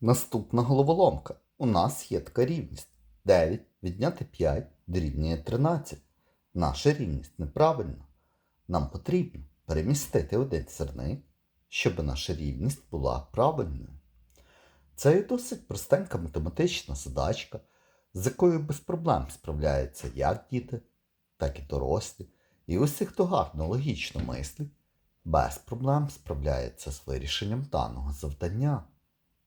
Наступна головоломка. У нас є така рівність. 9 відняти 5 дорівнює 13. Наша рівність неправильна. Нам потрібно перемістити один сірник, щоб наша рівність була правильною. Це є досить простенька математична задачка, з якою без проблем справляються як діти, так і дорослі. І усі, хто гарно логічно мислить, без проблем справляється з вирішенням даного завдання.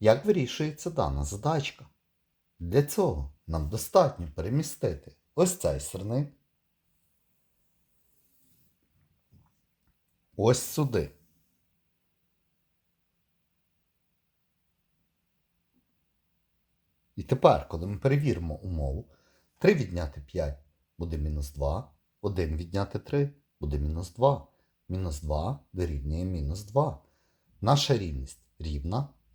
Як вирішується дана задачка? Для цього нам достатньо перемістити ось цей сирник ось сюди. І тепер, коли ми перевіримо умову, 3 відняти 5 буде мінус 2, 1 відняти 3 буде мінус 2. Мінус 2 дорівнює мінус 2. Наша рівність рівна,